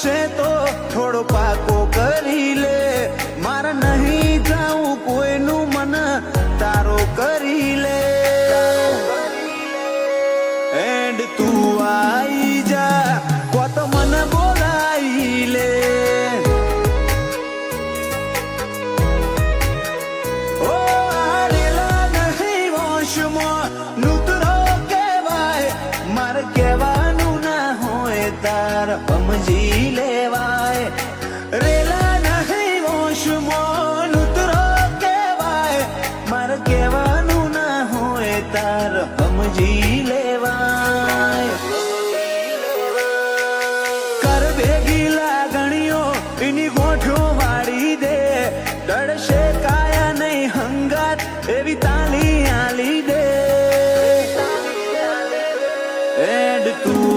છે તો થોડો પાકો કરી લે. મારે નહીં જાઉં, કોઈનું મન તારો કરી લે. એન્ડ તું આઈ જા કો મને બોલાઈ લે. ઓ આડેલા નહીં વંશમાં નૂતરો કહેવાય, મારે તાર સમજી લેવાય. રેલા નહીં હોશ ઉતરો કહેવાય. માર કહેવાનું ના હોય તાર સમજી લેવાય. કર ભેગી લાગણીઓ, એની ગોઠો વાળી દે. દડશે કાયા નહીં હંગાત, એવી તાલી આલી દે. એડ તું